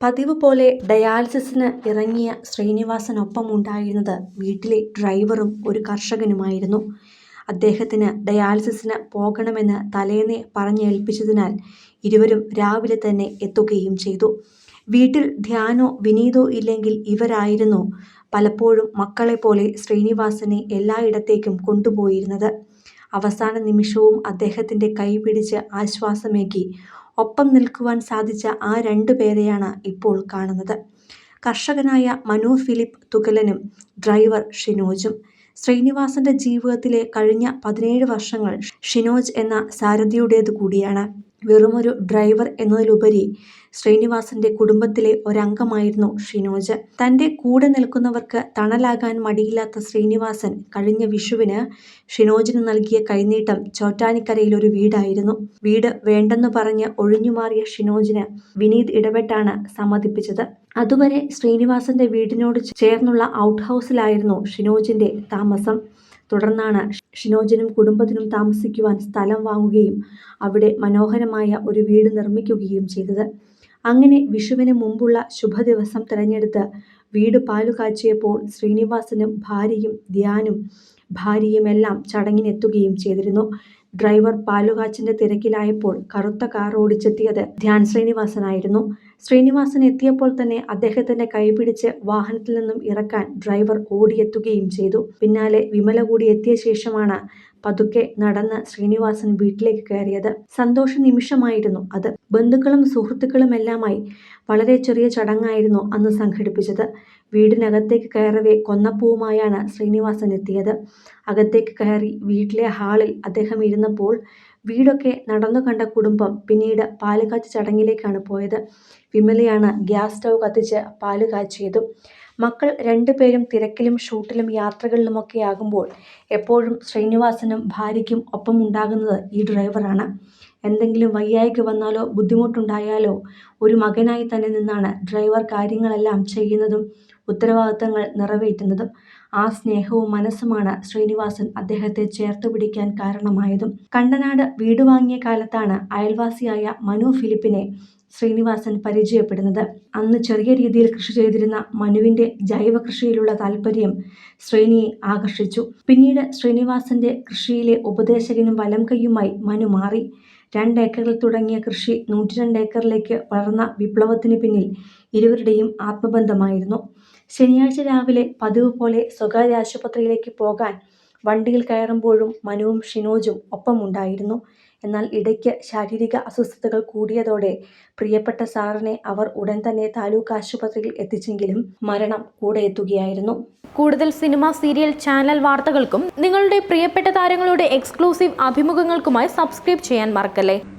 പതിവ് പോലെ ഡയാലിസിസിന് ഇറങ്ങിയ ശ്രീനിവാസനൊപ്പം ഉണ്ടായിരുന്നത് വീട്ടിലെ ഡ്രൈവറും ഒരു കർഷകനുമായിരുന്നു. അദ്ദേഹത്തിന് ഡയാലിസിസിന് പോകണമെന്ന് തലേന്നെ പറഞ്ഞേൽപ്പിച്ചതിനാൽ ഇരുവരും രാവിലെ തന്നെ എത്തുകയും ചെയ്തു. വീട്ടിൽ ധ്യാനോ വിനീതോ ഇല്ലെങ്കിൽ ഇവരായിരുന്നു പലപ്പോഴും മക്കളെപ്പോലെ ശ്രീനിവാസനെ എല്ലായിടത്തേക്കും കൊണ്ടുപോയിരുന്നത്. അവസാന നിമിഷവും അദ്ദേഹത്തിന്റെ കൈ പിടിച്ച് ആശ്വാസമേകി ഒപ്പം നിൽക്കുവാൻ സാധിച്ച ആ രണ്ടു പേരെയാണ് ഇപ്പോൾ കാണുന്നത്. കർഷകനായ മനു ഫിലിപ്പ് തുകലനും ഡ്രൈവർ ഷിനോജും. ശ്രീനിവാസന്റെ ജീവിതത്തിലെ കഴിഞ്ഞ പതിനേഴ് വർഷങ്ങൾ ഷിനോജ് എന്ന സാരഥിയുടേതു കൂടിയാണ്. വെറുമൊരു ഡ്രൈവർ എന്നതിലുപരി ശ്രീനിവാസന്റെ കുടുംബത്തിലെ ഒരംഗമായിരുന്നു ഷിനോജ്. തന്റെ കൂടെ നിൽക്കുന്നവർക്ക് തണലാകാൻ മടിയില്ലാത്ത ശ്രീനിവാസൻ കഴിഞ്ഞ വിഷുവിന് ഷിനോജിന് നൽകിയ കൈനീട്ടം ചോറ്റാനിക്കരയിൽ ഒരു വീടായിരുന്നു. വീട് വേണ്ടെന്ന് പറഞ്ഞ് ഒഴിഞ്ഞുമാറിയ ഷിനോജിന് വിനീത് ഇടപെട്ടാണ് സമ്മതിപ്പിച്ചത്. അതുവരെ ശ്രീനിവാസന്റെ വീടിനോട് ചേർന്നുള്ള ഔട്ട് ഹൗസിലായിരുന്നു ഷിനോജിന്റെ താമസം. തുടർന്നാണ് ഷിനോജിനും കുടുംബത്തിനും താമസിക്കുവാൻ സ്ഥലം വാങ്ങുകയും അവിടെ മനോഹരമായ ഒരു വീട് നിർമ്മിക്കുകയും ചെയ്തത്. അങ്ങനെ വിഷുവിന് മുമ്പുള്ള ശുഭദിവസം തിരഞ്ഞെടുത്ത് വീട് പാലുകാച്ചിയപ്പോൾ ശ്രീനിവാസനും ഭാര്യയും ധ്യാനും ഭാര്യയുമെല്ലാം ചടങ്ങിനെത്തുകയും ചെയ്തിരുന്നു. ഡ്രൈവർ പാലുകാച്ചിന്റെ തിരക്കിലായപ്പോൾ കറുത്ത കാർ ഓടിച്ചെത്തിയത് ധ്യാൻ ശ്രീനിവാസനായിരുന്നു. ശ്രീനിവാസൻ എത്തിയപ്പോൾ തന്നെ അദ്ദേഹത്തിന്റെ കൈപിടിച്ച് വാഹനത്തിൽ നിന്നും ഇറക്കാൻ ഡ്രൈവർ ഓടിയെത്തുകയും ചെയ്തു. പിന്നാലെ വിമല കൂടി എത്തിയ ശേഷമാണ് പതുക്കെ നടന്ന് ശ്രീനിവാസൻ വീട്ടിലേക്ക് കയറിയത്. സന്തോഷ നിമിഷമായിരുന്നു അത്. ബന്ധുക്കളും സുഹൃത്തുക്കളുമെല്ലാമായി വളരെ ചെറിയ ചടങ്ങായിരുന്നു അന്ന് സംഘടിപ്പിച്ചത്. വീടിനകത്തേക്ക് കയറവേ കൊന്നപ്പൂവുമായാണ് ശ്രീനിവാസൻ എത്തിയത്. അകത്തേക്ക് കയറി വീട്ടിലെ ഹാളിൽ അദ്ദേഹം ഇരുന്നപ്പോൾ വീടൊക്കെ നടന്നു കണ്ട കുടുംബം പിന്നീട് പാലുകാച്ച് ചടങ്ങിലേക്കാണ് പോയത്. വിമലയാണ് ഗ്യാസ് സ്റ്റൗ കത്തിച്ച് പാൽ കാച്ചിയതും. മക്കൾ രണ്ടുപേരും തിരക്കിലും ഷൂട്ടിലും യാത്രകളിലുമൊക്കെ ആകുമ്പോൾ എപ്പോഴും ശ്രീനിവാസനും ഭാര്യയ്ക്കും ഒപ്പം ഉണ്ടാകുന്നത് ഈ ഡ്രൈവറാണ്. എന്തെങ്കിലും വയ്യായ്ക വന്നാലോ ബുദ്ധിമുട്ടുണ്ടായാലോ ഒരു മകനായി തന്നെ നിന്നാണ് ഡ്രൈവർ കാര്യങ്ങളെല്ലാം ചെയ്യുന്നതും ഉത്തരവാദിത്തങ്ങൾ നിറവേറ്റുന്നതും. ആ സ്നേഹവും മനസ്സുമാണ് ശ്രീനിവാസൻ അദ്ദേഹത്തെ ചേർത്തുപിടിക്കാൻ കാരണമായതും. കണ്ടനാട് വീട് വാങ്ങിയ കാലത്താണ് അയൽവാസിയായ മനു ഫിലിപ്പിനെ ശ്രീനിവാസൻ പരിചയപ്പെടുന്നത്. അന്ന് ചെറിയ രീതിയിൽ കൃഷി ചെയ്തിരുന്ന മനുവിന്റെ ജൈവകൃഷിയിലുള്ള താല്പര്യം ശ്രീനിയെ ആകർഷിച്ചു. പിന്നീട് ശ്രീനിവാസന്റെ കൃഷിയിലെ ഉപദേശകനും വലം കൈയുമായി മനു മാറി. രണ്ടേക്കറിൽ തുടങ്ങിയ കൃഷി നൂറ്റി രണ്ട് ഏക്കറിലേക്ക് വളർന്ന വിപ്ലവത്തിന് പിന്നിൽ ഇരുവരുടെയും ആത്മബന്ധമായിരുന്നു. ശനിയാഴ്ച രാവിലെ പതിവ് പോലെ സ്വകാര്യ ആശുപത്രിയിലേക്ക് പോകാൻ വണ്ടിയിൽ കയറുമ്പോഴും മനുവും ഷിനോജും ഒപ്പമുണ്ടായിരുന്നു. എന്നാൽ ഇടയ്ക്ക് ശാരീരിക അസ്വസ്ഥതകൾ കൂടിയതോടെ പ്രിയപ്പെട്ട സാറിനെ അവർ ഉടൻ തന്നെ താലൂക്ക് ആശുപത്രിയിൽ എത്തിച്ചെങ്കിലും മരണം കൂടെ എത്തുകയായിരുന്നു കൂടുതൽ സിനിമ, സീരിയൽ, ചാനൽ വാർത്തകൾക്കും നിങ്ങളുടെ പ്രിയപ്പെട്ട താരങ്ങളുടെ എക്സ്ക്ലൂസീവ് അഭിമുഖങ്ങൾക്കുമായി സബ്സ്ക്രൈബ് ചെയ്യാൻ മറക്കല്ലേ